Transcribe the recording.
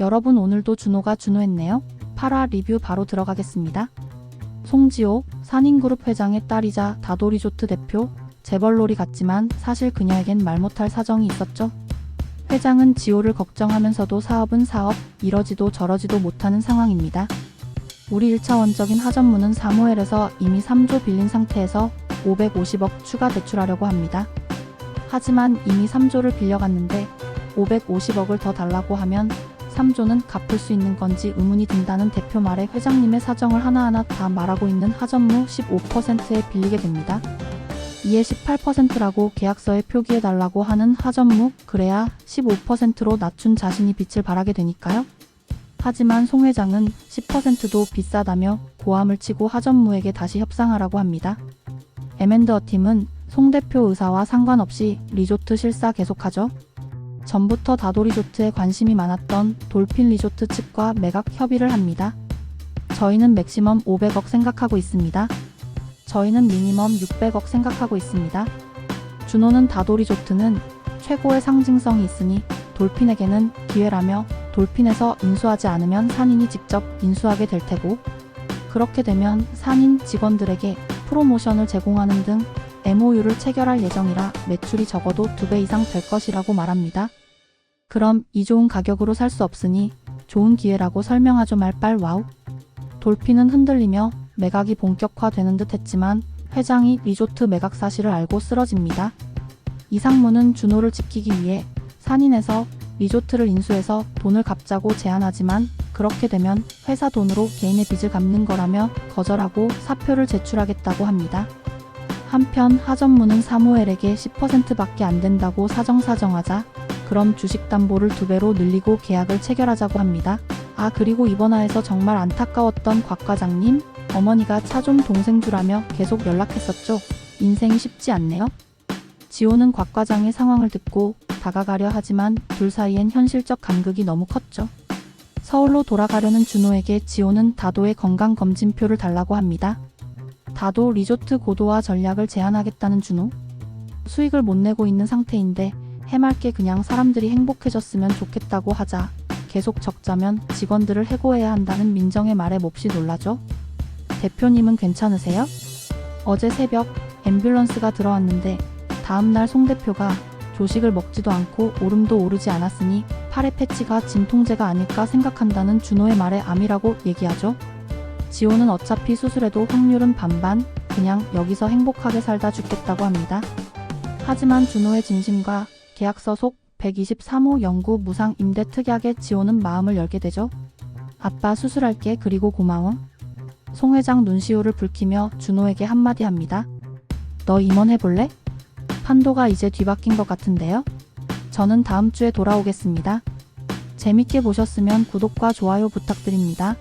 여러분 오늘도 준호가 준호했네요. 8화 리뷰 바로 들어가겠습니다. 송지호, 산인그룹 회장의 딸이자 다도리조트 대표, 재벌놀이 같지만 사실 그녀에겐 말 못할 사정이 있었죠. 회장은 지호를 걱정하면서도 사업은 사업, 이러지도 저러지도 못하는 상황입니다. 우리 1차원적인 하전무는 사무엘에서 이미 3조 빌린 상태에서 550억 추가 대출하려고 합니다. 하지만 이미 3조를 빌려갔는데 550억을 더 달라고 하면 3조는 갚을 수 있는 건지 의문이 든다는 대표 말에 회장님의 사정을 하나하나 다 말하고 있는 하전무 15%에 빌리게 됩니다. 이에 18%라고 계약서에 표기해달라고 하는 하전무, 그래야 15%로 낮춘 자신이 빛을 발하게 되니까요. 하지만 송 회장은 10%도 비싸다며 고함을 치고 하전무에게 다시 협상하라고 합니다. 에멘더 팀은 송 대표 의사와 상관없이 리조트 실사 계속하죠. 전부터 다도 리조트에 관심이 많았던 돌핀 리조트 측과 매각 협의를 합니다. 저희는 맥시멈 500억 생각하고 있습니다. 저희는 미니멈 600억 생각하고 있습니다. 준호는 다도 리조트는 최고의 상징성이 있으니 돌핀에게는 기회라며 돌핀에서 인수하지 않으면 산인이 직접 인수하게 될 테고 그렇게 되면 산인 직원들에게 프로모션을 제공하는 등 MOU를 체결할 예정이라 매출이 적어도 2배 이상 될 것이라고 말합니다. 그럼 이 좋은 가격으로 살 수 없으니 좋은 기회라고 설명하죠 말빨 와우. 돌핀은 흔들리며 매각이 본격화되는 듯 했지만 회장이 리조트 매각 사실을 알고 쓰러집니다. 이상무는 준호를 지키기 위해 산인에서 리조트를 인수해서 돈을 갚자고 제안하지만 그렇게 되면 회사 돈으로 개인의 빚을 갚는 거라며 거절하고 사표를 제출하겠다고 합니다. 한편 하전무는 사무엘에게 10%밖에 안 된다고 사정사정하자 그럼 주식 담보를 두 배로 늘리고 계약을 체결하자고 합니다. 아 그리고 이번 화에서 정말 안타까웠던 곽 과장님 어머니가 차 좀 동생 주라며 계속 연락했었죠. 인생이 쉽지 않네요. 지호는 곽 과장의 상황을 듣고 다가가려 하지만 둘 사이엔 현실적 간극이 너무 컸죠. 서울로 돌아가려는 준호에게 지호는 다도의 건강검진표를 달라고 합니다. 다도 리조트 고도화 전략을 제안하겠다는 준호. 수익을 못 내고 있는 상태인데 해맑게 그냥 사람들이 행복해졌으면 좋겠다고 하자 계속 적자면 직원들을 해고해야 한다는 민정의 말에 몹시 놀라죠. 대표님은 괜찮으세요? 어제 새벽 앰뷸런스가 들어왔는데 다음날 송 대표가 조식을 먹지도 않고 오름도 오르지 않았으니 팔의 패치가 진통제가 아닐까 생각한다는 준호의 말에 암이라고 얘기하죠. 지호는 어차피 수술해도 확률은 반반, 그냥 여기서 행복하게 살다 죽겠다고 합니다. 하지만 준호의 진심과 계약서 속 123호 영구 무상 임대 특약에 지호는 마음을 열게 되죠. 아빠 수술할게 그리고 고마워. 송 회장 눈시울을 붉히며 준호에게 한마디 합니다. 너 임원해볼래? 판도가 이제 뒤바뀐 것 같은데요? 저는 다음 주에 돌아오겠습니다. 재밌게 보셨으면 구독과 좋아요 부탁드립니다.